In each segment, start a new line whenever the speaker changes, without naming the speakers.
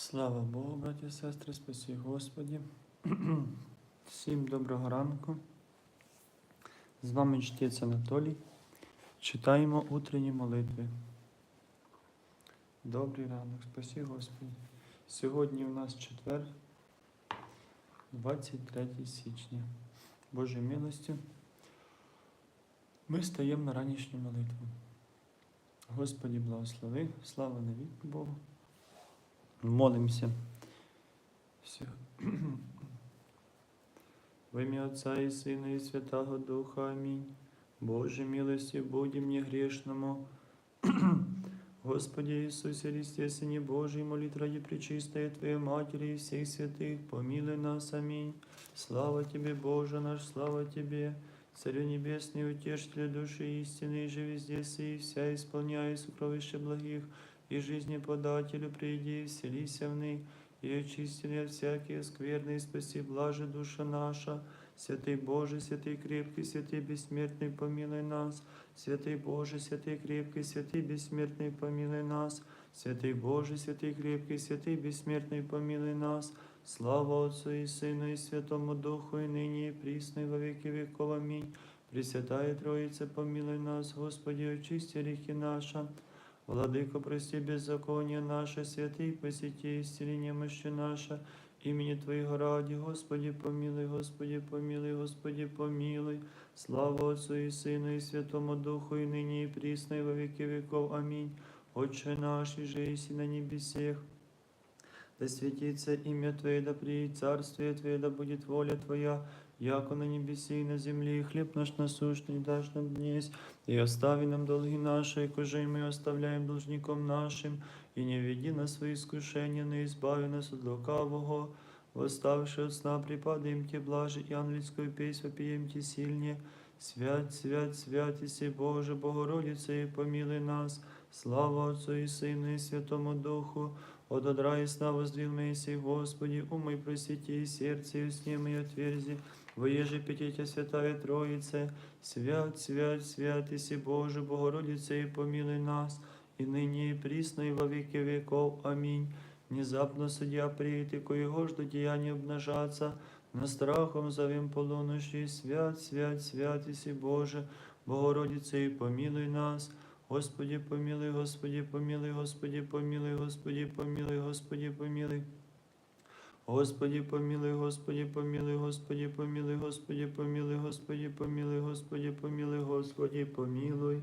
Слава Богу, браті і сестри, спасі Господі. Всім доброго ранку. З вами чтець Анатолій. Читаємо утренні молитви. Добрий ранок, спасі Господі. Сьогодні у нас четвер, 23 січня. Божою милостю. Ми стаємо на ранішню молитву. Господі благослови, слава навіки Богу. Молимся. Все. В ім'я Отця і Сина, і Святого Духа. Амінь. Боже милості, будем мне грешному. Господи Иисусе Христе, Сыне Божий, молит ради Пречистой Твоей Матери и всех святых, помилуй нас. Аминь. Слава Тебе, Боже наш, слава Тебе, Царю Небесный, утешитель души истины, и же везде сей, вся исполняя сокровища благих, и жизни подателю приди, вселися в них, и очисти от всякие скверны, и спаси блаже душа наша. Святый Боже, святый крепкий, святый бессмертный, помилуй нас. Святый Боже, святый крепкий, святый бессмертный, помилуй нас. Святый Боже, святый крепкий, святый бессмертный, помилуй нас. Слава Отцу и Сыну и Святому Духу, и ныне и присно, и во веки веков. Аминь. Пресвятая Троица, помилуй нас, Господи, очисти грехи наши. Владыко, прости беззаконие наше, святый, посети исцеление мощи наше, имени Твоего ради, Господи, помилуй, Господи, помилуй, Господи, помилуй. Слава Отцу и Сыну и Святому Духу, и ныне и присно, и во веки веков. Аминь. Отче наш, и же еси на небесех, да светится имя Твое, да приедет царствие Твое, да будет воля Твоя, яко на небеси и на земле, и хлеб наш насущный дашь нам днесь, и остави нам долги наши, кожи мы оставляем должником нашим, и не веди нас в свои искушения, но избави нас от лукавого. Восставши от сна, припадаем Тебе блаже, и ангельскую песнь вопием Тебе сильнее. Свят, свят, свят, Иси Боже, Богородице, и помилуй нас. Слава Отцу и Сыну и Святому Духу, от одра и сна воздвил Моисей, Господи, умой просвети, и сердце и сне мои отверзи, воеже пятите Святая Троице, свят, свят, свят, Иси Боже, Богородице, и помилуй нас, и ныне и присно, и во веки веков. Аминь. Внезапно судья приедет, и коего жду деяния обнажаться, на страхом зовем полуночи, свят, свят, свят, Иси Боже, Богородице, и помилуй нас. Господи, помилуй, Господи, помилуй, Господи, помилуй, Господи, помилуй, Господи, помилуй. Господи, помилуй, Господи, помилуй, Господи, помилуй, Господи, помилуй, Господи, помилуй, Господи, помилуй, Господи, помилуй.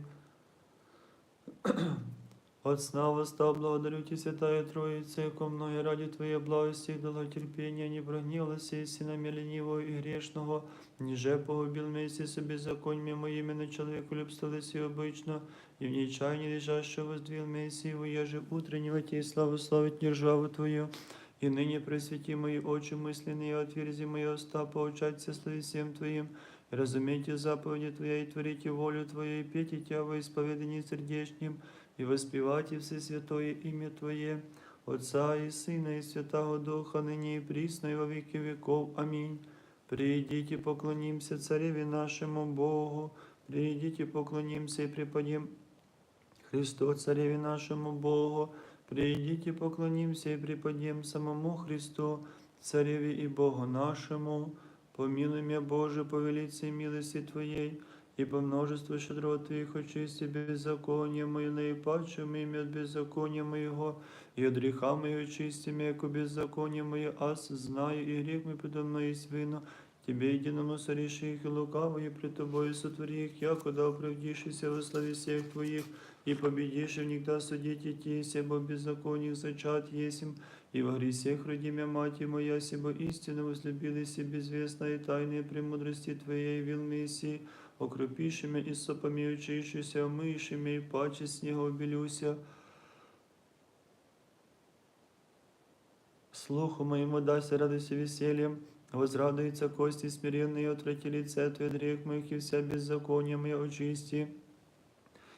От сна восстал, благодарю Тебя, Святая Троица, яко мною ради Твоей благости и долготерпения не прогнилась и синами ленивого и грешного, ниже погубил вместе с беззакониями моими на человеку любсталось и обычно, и в нечаянии лежащего воздвил Мессии, воеже утреннего Тебе славу славить державу Твою, и ныне просвети мои очи мысленные, отверзи мои уста, поучаться слави всем Твоим, и разумейте заповеди Твоя, и творите волю Твою, и пейте Тебя во исповедании сердечним, и воспевайте все святое имя Твое, Отца и Сына и Святого Духа, ныне и присно, и во веки веков. Аминь. Придите, поклонимся Цареве нашему Богу, придите, поклонимся и преподем Христу, Цареве нашему Богу, придите, поклонимся и преподем самому Христу, Цареве и Богу нашему. Помилуй меня, Боже, по велице милости Твоей, и по множеству щедрот Твоих очисти беззаконие мое, наипачем имя от беззакония моего, и от греха моего очисти меня, яко беззаконие мое, аз знаю, и грех мой предо мной есть вино, Тебе единому сориши их и лукавые пред Тобою сотвори их, якуда оправдишься во славе всех Твоих, и победишь, и никогда судить идти, себо беззаконих зачат есим, и во гресех роди мя мать моя, себо истину возлюбились и безвестно, и тайные премудрости Твоей вил Мессии, окропиши меня и сопами очищуся, омыши меня и паче снега обелюся. Слуху моему дайся радость и весельем, возрадуются кости смиренные, отврати лице Твое, грех моих и вся беззаконие мое очисти.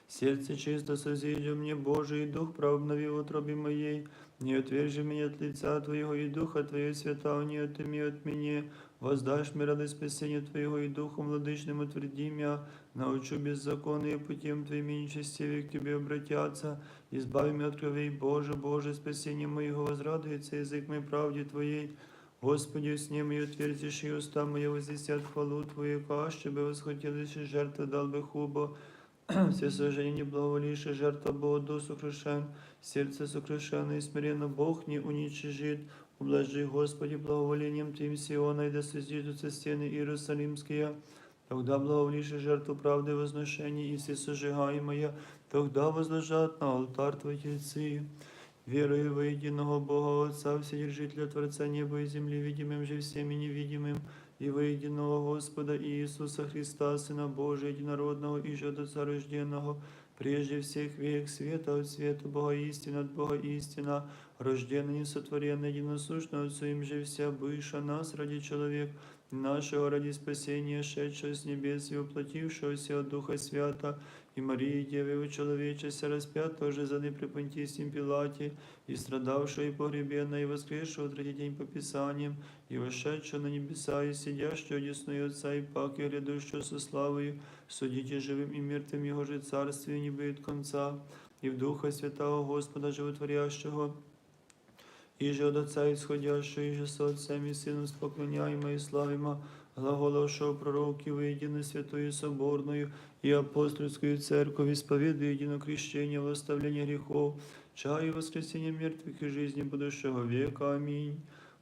Сердце чисто созиди мне, Боже, и Дух прав обнови в утробе моей. Не отвержи меня от лица Твоего, и Духа Твоего святого не отыми от меня. Воздашь мне радость спасения Твоего, и Духом владычным утверди меня. Научу беззаконные путем Твоими нечестивые к Тебе обратятся. Избави меня от кровей, Боже, Боже, спасение моего, возрадуется язык мой правде Твоей. Господи, сне мою отверзишь, и уста мои возвестят хвалу Твою, каще бы восхотелись, и жертвы дал бы хубо. Все сожжения благоволишь, и жертва Бога дух сокрушен, сердце сокрушено и смиренно Бог не уничижит. Ублажи, Господи, благоволением Твоим Сиона, и да созидутся стены Иерусалимские. Тогда благоволишь и жертву правды возношения, и все сожигаемое, тогда возложат на алтарь Твои тельцы. Верую во единого Бога Отца, Вседержителя Творца неба и земли, видимым же всем и невидимым, и во единого Господа Иисуса Христа, Сына Божия, единородного и же от Отца рожденного, прежде всех век света от света Бога истина, от Бога истина, рожденный, несотворенный, единосущный Отцу им же вся быша нас ради человек, нашего ради спасения, шедшего с небес и воплотившегося от Духа Свята, и Марии Девы человечеся распятого же за при Понтийским Пилате, и страдавшего и погребенного, и воскресшего в третий день по Писаниям, и вошедшего на небеса, и сидящего одесную Отца, и пак, и грядущего со славою, судите живым и мертвым Его же царствие не будет конца, и в Духа Святого Господа Животворящего, и же от Отца исходящего, и же со Отцем и Сыном споклоняемо и славимо, глаголовшего пророків воедино Святою Соборною и апостольскую церковь, исповедуя едино крещение, восставление грехов, чаю воскресения мертвых и жизни будущего века. Аминь.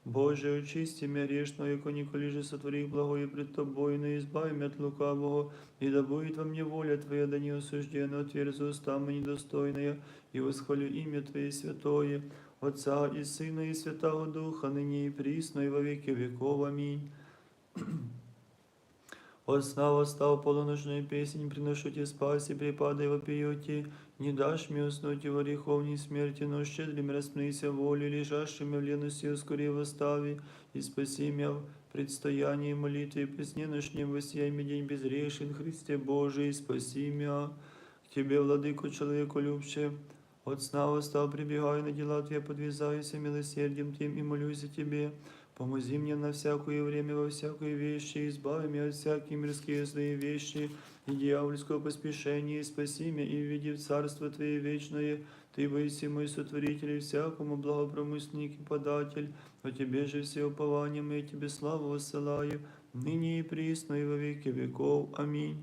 Боже, очисти меня грешного, яко николи же сотвори благое пред Тобой, но избави меня от лукавого, и да будет во мне воля Твоя, да не осуждена, отверзу уста мои недостойная, и восхвалю имя Твое святое, Отца и Сына и Святого Духа, ныне и присно, и во веки веков. Аминь. От сна восстал полуночную песнь, приношу тебе спаси, припадай вопиете, не дашь мне уснуть и в греховней смерти, но щедрым распнися волю, лежащими в лености ускори восстави, и спаси меня в предстоянии молитвы, и пресне ночнем воссияй мне день безрешен, Христе Божий, спаси меня. К Тебе, владыку, человеку любче, от сна восстал, прибегаю на дела Твои, подвязаюсь милосердием Тем и молюсь о Тебе. Помози мне на всякое время, во всякой вещи, избави меня от всякие мирские злые вещи и дьявольского поспешения, и спаси меня, и введи в Царство Твое вечное. Ты, Боиси мой сотворитель, и всякому благопромысленник и податель, о Тебе же все упования мы, Тебе славу воссылаю, ныне и присно, и во веки веков. Аминь.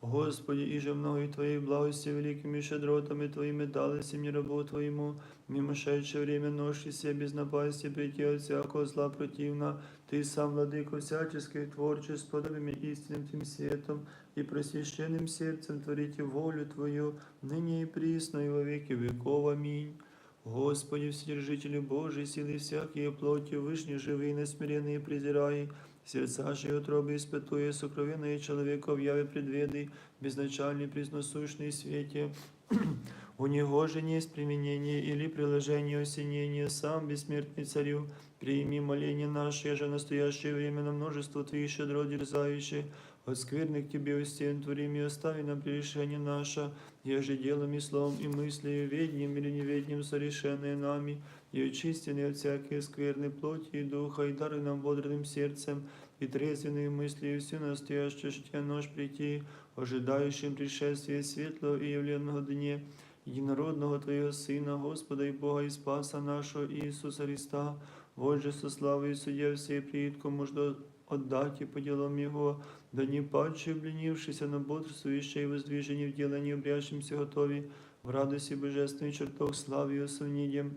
Господи, и же многие Твои благости великими щедротами Твоими дали мне рабу Твоему, мимошедшее время ноши себе без напасти прийти от всякого зла противна. Ты сам, владыко всяческой творчеств, подобиями истинным Тем светом и просвященным сердцем творите волю Твою, ныне и присно, и во веки веков. Аминь. Господи, Вседержителю Божий, силы всякие плоти, вышни живые, несмиренные презирай, сердца же и утробы испытуя, сокровенные человека в яве предведы, безначальный, пресносущный свете. У него же не есть применение или приложение осенения, сам бессмертный царю, прими моление наше, же в настоящее время на множество Твоих щедро дерзающих, от скверных Тебе устен творим и остави нам прегрешение наше, еже делом и словом и мыслью, ведением или неведением сорешенное нами, и очистенные от всякой скверной плоти и духа, и даруй нам бодрым сердцем, и трезвенной мыслью всю настоящую жития нож прийти, ожидающим пришествия светлого и явленного дне, единородного Твоего Сына, Господа и Бога и Спаса нашего Иисуса Христа, вот же со славой судья всей приидку можно отдать и по делам Его, да не падший, обленившийся на бодрствующее и воздвижение в делании обрящимся готови, в радости божественный чертог славы и осовнением.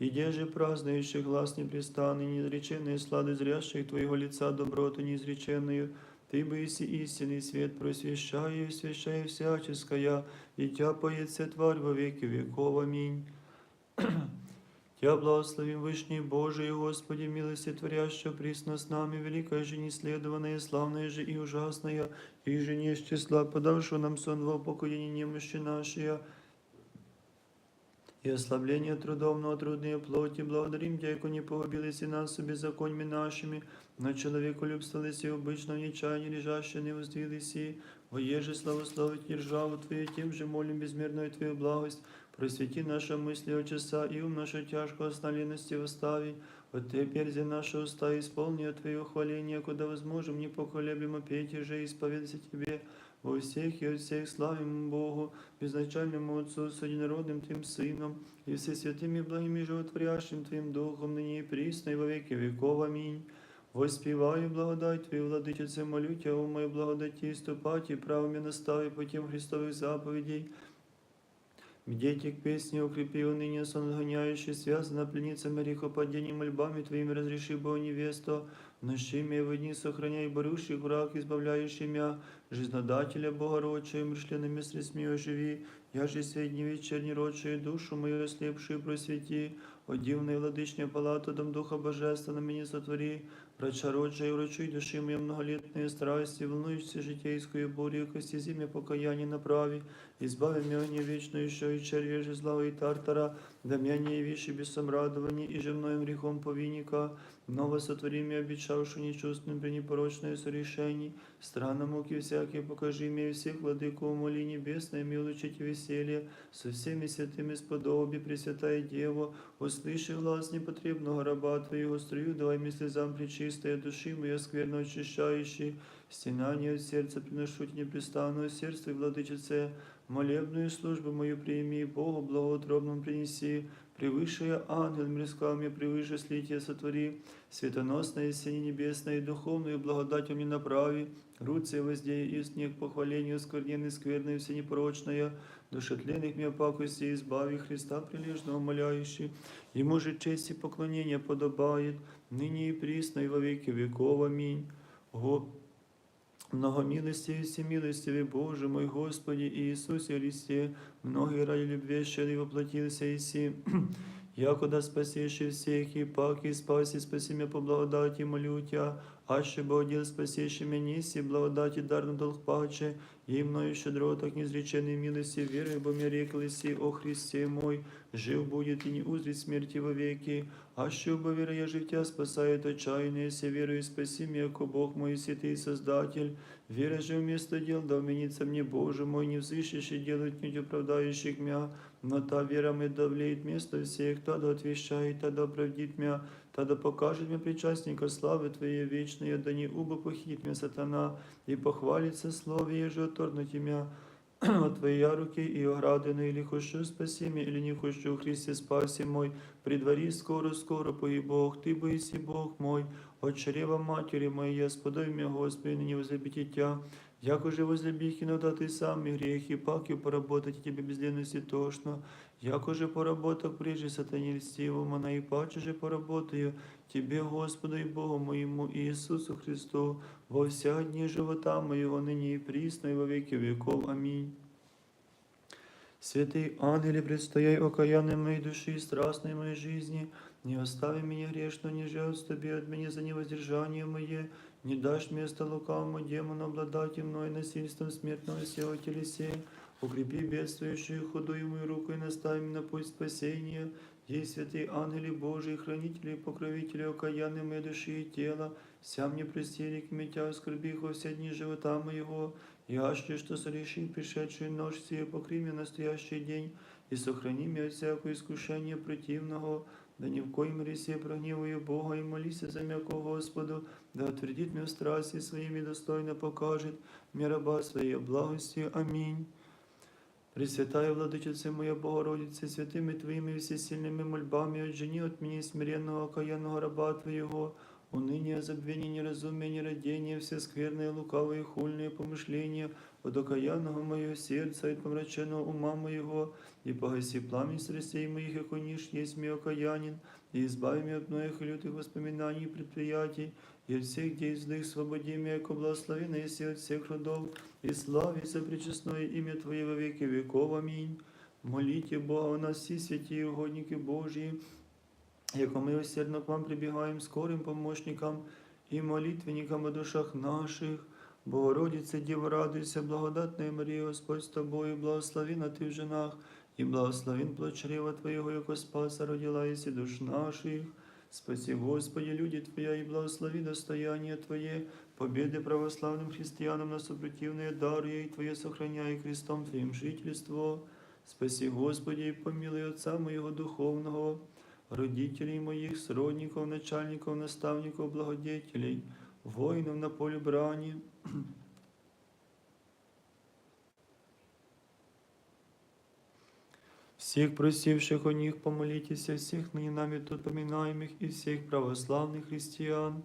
Иде же празднующий глаз непрестанный, неизреченные слады зрящих Твоего лица доброту неизреченную, Ты бы иси истинный свет просвещай и освящай всяческая, и Тя поется тварь во веки веков. Аминь. Тя благословим Вышний Божий, Господи, милости творящего присно с нами, великая же неследованная, славная же и ужасная, и же не из числа, подавшего нам сон во упокоение немощи нашей, и ослабление трудом, но трудные плоти, благодарим Тебя, яко не погубились и нас беззаконьми нашими, но человеку любствовались и обычно в нечаянии лежащие не воздвились, и Воеже славословить державу Твою, тем же молим безмерную Твою благость, просвети наши мысли от часа и ум нашу тяжкого сналинности восстави, вот теперь за наши уста исполни Твое хваление, куда возможем непоколеблемо петь и же исповедаться Тебе, во всех и от всех славим Богу, безначальному Отцу, с одинородным Твоим Сыном, и все святыми благими животворящим Твоим Духом, ныне и присно, и во веки веков. Аминь. Воспіваю благодать Твою, владичице, молю Тя, у моей благодати, и ступать, и правыми настави путем Христовых заповедей. Бдейте к песне, укрепи уныние, сон отгоняющий, связана пленницами грехопадений, мольбами Твоими разреши, Бо невесту, нощи меня в дни сохраняй, борющих враг, избавляющий меня, жизнодателя Богородчая, мышленными средствами оживи, я же сей дни вечерний душу мою ослепшую просвети, о дивной владычня палату, дом Духа Божественного меня сотвори, врача роджа и врачуй души мои многолетные страсти, волнующие житейскую бурю, кости зимя покаяние направи, избави меня не вечно еще и червя же зла и тартара, да меня не явишь без самрадования и же мною грехом повинника, ново сотвори меня обещавши нечувственным при непорочное сорешений, странно муки всякие покажи мне всех владыку умоли небесное, милучить веселье, со всеми святыми сподоби, Пресвятая Дева, услыши глаз непотребного раба Твоего, строю, давай мне слезам причистая души моя скверно очищающий, стенание от сердца приношу тебе непрестанное сердце и владычице, молебную службу мою прими, Богу благоутробным принеси, превыше ангел мирскал мне, превыше слитие сотвори, светоносное сине небесное и духовную благодать мне направи, руце воздей и снег похвалению скверненной скверной все непорочная, душетленных мне пакости избави Христа прилежного моляющий, Ему же честь и поклонение подобает, ныне и присно и во веки веков. Аминь. Го... Многомилостивый и всемилостивый Боже мой Господи Иисусе Христе, многие ради любви щедрый воплотился Иси, якода спасеши всех, и пак и спаси, спаси меня по благодати, молю Тя, аще бы одел спасеши меня, неси благодати дарно долг паче, и мною щедро так неизреченной милости, верой, бо мне реклися, о Христе мой, жив будет и не узрит смерти вовеки, аще бы вера я життя спасает отчаяние, се верою спаси меня, ко Бог мой, святый Создатель, вера же вместо дел, да вменится мне, Боже мой, не взыщешь и делать не оправдающих меня, но та вера мне давлеет место всех, тогда отвещает, тогда оправдит меня, тогда покажет мне причастника славы Твоей вечной, да не убо похит меня сатана, и похвалится слове, еже оторнуть меня от Твоя руки и оградины, или хочу спаси меня, или не хочу, Христе спаси мой, предвари скоро, скоро, пой Бог, Ты боиси Бог мой, от чрева матери моей, сподай меня, Господи, ныне возлюбите Тя, Яко же возлюбих иногда ты сам и грехи, паки поработать тебе безденности тошно, яко же поработок прежде сатане льстивому, на и паче же поработаю Тебе, Господу и Богу моему Иисусу Христу, во вся дни живота моего, ныне и присно, и во веки веков. Аминь. Святый ангеле, предстояй окаянной моей души и страстной моей жизни, не остави меня грешно, не жалуйся тебе от меня за невоздержание мое, не дашь место лукавому демону обладать мной насильством смертного сего телесе, укрепи бедствующую худую мою руку и наставь на путь спасения, Ей святые ангели Божии, хранители и покровители окаянной моей души и тела, вся мне простили к метя скорбих во все дни живота моего, и аще что сорешил пришедшую ночь сию, покри меня настоящий день, и сохрани меня от всякого искушения противного, да ні в коїм ресе прогнівою Бога, и моліся за м'якого Господу, да отвердит меня в страсти своими достойно покажет, мне раба своей благостью. Амінь. Пресвятая Владычице моя Богородице, святими Твоими всесильними мольбами, от жені от мені смиренного окаянного раба Твоего, уныние, забвение, неразумие, нерадение, все скверные, лукавые, хульные помышления, от окаянного моего сердца, от помраченного ума моего, и погаси пламень страстей моих, яко ниш есть мне окаянин, и избави меня от многих лютых воспоминаний и предприятий, и от всех дей злых свободи меня, яко благословенна еси от всех родов, и славится пречестное имя Твое во веки веков. Аминь. Молите Бога о нас всі святі і угодники Божії, яко ми усердно к вам прибігаємо скорим помощникам і молитвенникам о душах наших. Богородице, Діво, радуйся, благодатная Марія, Господь з тобою, благословена ти в женах, і благословен плод чрева Твоєго, яко спаса родила єси душ наших. Спаси, Господи, люди Твоя, и благослови достояние Твое, победы православным христианам на сопротивные дары, и Твое сохраняй крестом Твоим жительство. Спаси, Господи, и помилуй Отца моего духовного, родителей моих, сродников, начальников, наставников, благодетелей, воинов на поле брани, всех просивших о них помолитесь, всех ныне нами тут поминаемых и всех православных христиан.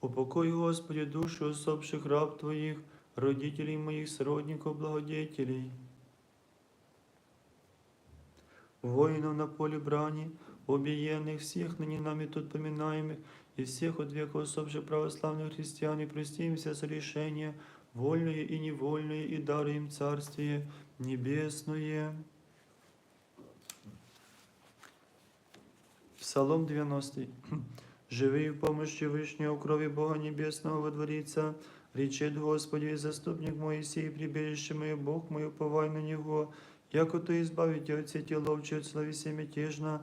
Упокой, Господи, души усопших раб Твоих, родителей моих, сродников, благодетелей, воинов на поле брани, убиенных всех ныне нами тут поминаемых, и всех от века усопших православных христиан, и прости им все согрешения, вольные и невольные, и дары им Царствие Небесное. Псалом 90. Живи в помощи Вышнего крови Бога Небесного водворится, речет Господи, заступник Моисей, прибежище мое, Бог мой, уповай на Него, яко то избавите от сети ловчей, от слави семятежно,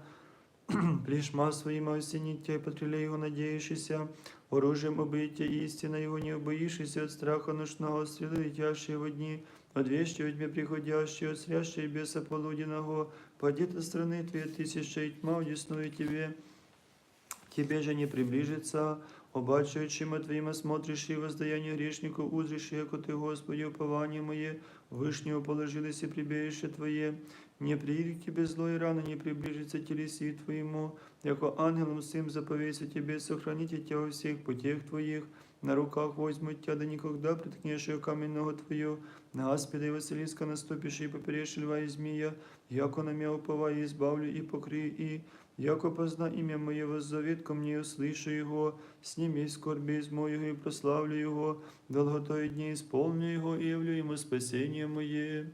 плешма своим осените, и потреле его надеющийся, оружием убийте истина его не убоишься от страха ночного, стрелы летящие во дни, от вещи во тьме приходящие, от срящей беса полуденного, падет от страны твоей тысяча и тьма удесную тебе, тебе же не приближится, обачаючим Твоим осмотришь и воздаяние грешнику узришь, яко Ты, Господи, упование мое, Вышнего положилось и прибежище не приидет к Тебе зло и рано не приближится телеси Твоему, яко ангелом всем заповейся Тебе, сохраните Тебя во всех путях Твоих, на руках возьмут Тебя, да никогда приткнешь ее каменного Твою, на аспида и Василиска наступишь и поперешь льва и змея, яко на меня уповай, избавлю и покрию, и Яко позна имя Моє воззовет ко мне, услышу Его, сними скорби из моего и прославлю Его, долготой дни исполню Его и явлю Ему спасение Мое.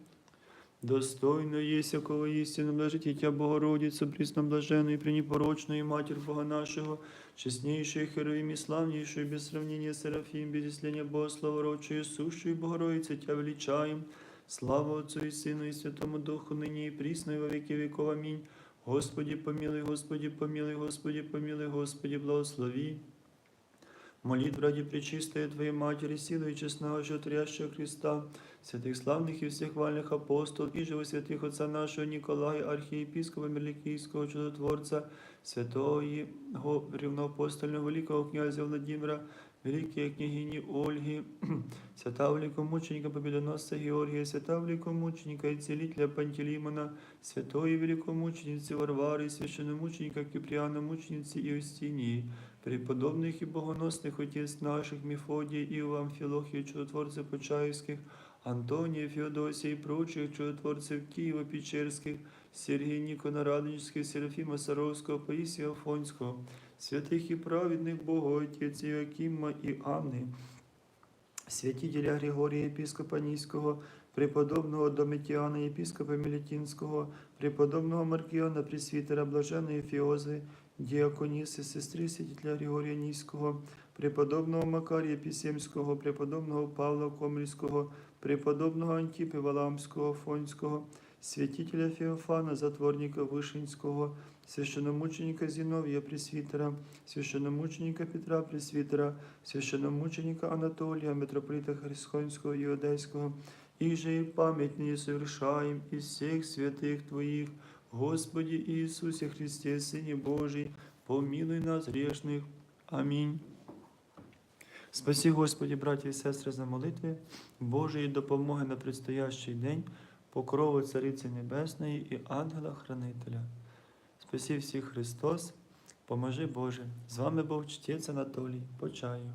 Достойно есть, якого истинно блажите Тя Богородицу, пресноблаженную и пренепорочную, и Матерь Бога нашего, честнейшую Херовим и славнейший, без сравнения Серафим, без исления Бога, славородчую, сущую Богородицу, Тя величаем. Слава Отцу и Сыну и Святому Духу, ныне и присно, и во веки веков. Аминь. Господи, помилуй, Господи, помилуй, Господи, помилуй, Господи, благослови. Молитв ради Пречистой Твоей Матери, силы и честного животворящего Христа, святых славных и всех вальных апостолов, и живо святых Отца нашего Николая, архиепископа Мерликийского чудотворца, святого ревноапостольного великого князя Владимира, великої княгині Ольги, свята великомученика Победоносця Георгія, свята великомученика і цілителя Пантелеймона, святої великомучениці Варвари, священномученика Кипріана, мучениці Іостинії, преподобних і богоносних отець наших Мефодія, Іова, Амфілохія, чудотворців Почаївських, Антонія, Феодосія і прочих чудотворців Києва, Печерських, Сергія Нікона Радонежських, Серафіма Саровського, Паїсія Афонського, святих і праведних Богоотець Іоакима і Анни, святителя Григорія єпископа Ніського, преподобного Домитіана, єпископа Мелітінського, преподобного Маркіона, пресвітера Блаженої Фіози, діаконіси, сестри святителя Григорія Ніського, преподобного Макарія Пісємського, преподобного Павла Комрійського, преподобного Антіпи Валамського, Фонського, святителя Феофана, затворника Вишинського, священномученика Зіновія Пресвітера, священномученика Петра Пресвітера, священномученика Анатолія, митрополита Херсонського і Одеського, і же і пам'ять не совершаем із всіх святих Твоїх, Господі Ісусі Христе, Сині Божий, помилуй нас грешних. Амінь. Спасі, Господі, браті і сестри, за молитви, Божої допомоги на предстоящий день, покрову Цариці Небесної і ангела-хранителя. Спасі всіх Христос, поможи Боже. З вами був чтець Анатолій. Почаю.